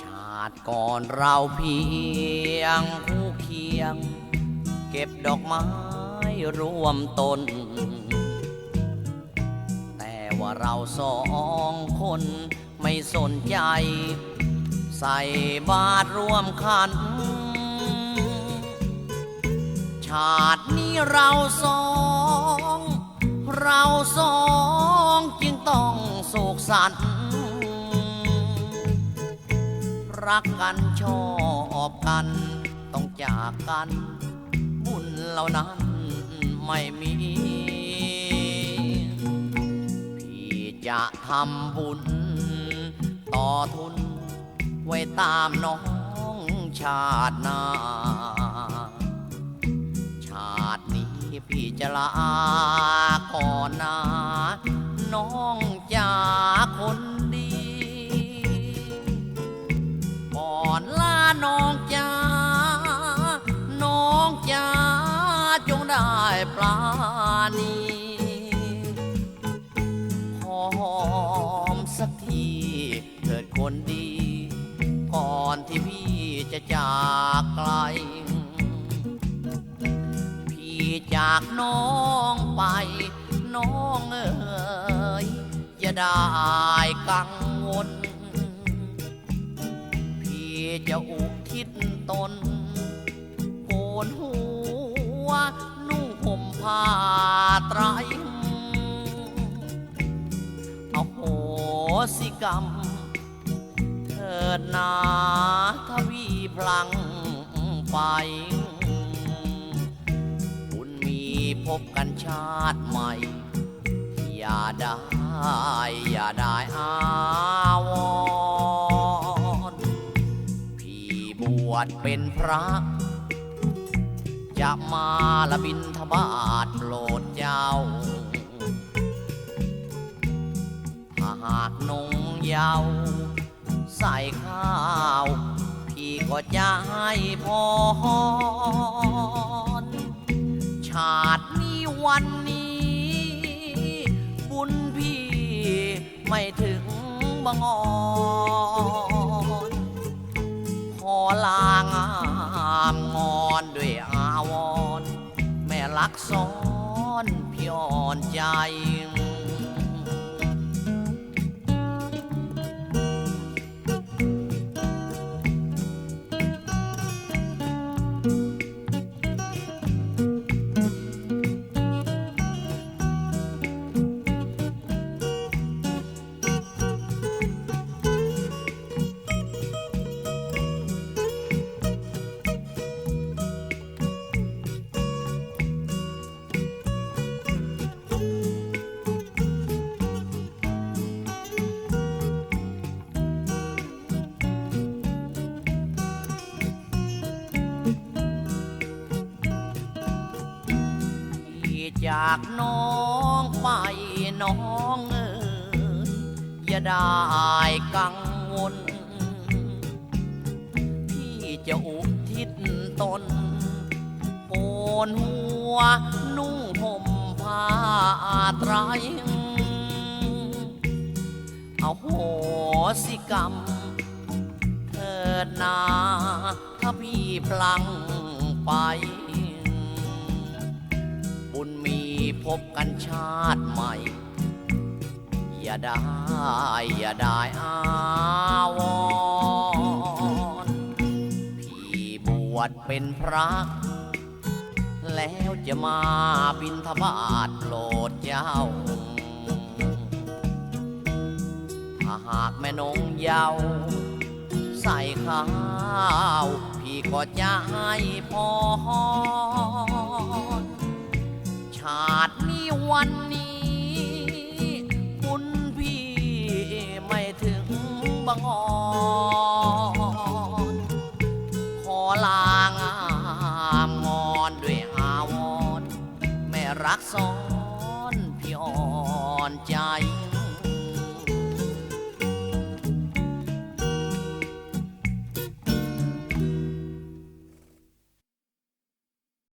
ชาดก่อนเราเพียงคู่เคียง เก็บดอกไม้ร่วมตน แต่ว่าเราสองคนไม่สนใจ ใส่บาตรร่วมขัน ชาตินี้เราสองเราสองจึงต้องโศกสัน รักกันชอบกัน ต้องจากกัน บุญเหล่านั้นไม่มี พี่จะทำบุญ ต่อทุน ไว้ตามน้องชาติหน้า ชาตินี้พี่จะลาก่อนนะน้อง ปลาณีหอมสักทีเถิดคนดี ก่อนที่พี่จะจากไกล พี่จากน้องไป น้องเอ๋ยอย่าได้กังวล พี่จะอุทิศตนโกนหัว ผ้าไตรเอาโหสิกรรม เถิดนาทวีพลังไป บุญมีพบกันชาติใหม่ อย่าได้ อย่าได้อาวรณ์พี่บวชเป็นพระ จะมาละบินทบาทโปรดเจ้าถาหากนงเยาวใส่ข้าว พี่ก็จะให้พร ชาตินี้วันนี้ บุญพี่ไม่ถึงบังอ กซ้อนพี่อ่อนใจ จากน้องไปน้องเอ๋ยอย่าได้กังวล พี่จะอุทิศตนโกนหัวนุ่งห่มผ้าไตรเอาโหสิกรรมเถิดนาถ้าพี่พลังไป พบกันชาติใหม่ อย่าได้ อย่าได้อาวรพี่บวชเป็นพระ แล้วจะมาบินทบาทโปรดเจ้า ถ้าหากแม่นงเยาวใส่ข้าว พี่ก็จะให้พร ชาตินี้วันนี้ คุณพี่ไม่ถึงบังอ่อนขอลางามงอนด้วยอาวอนแม่รักซ้อนพี่อ่อนใจ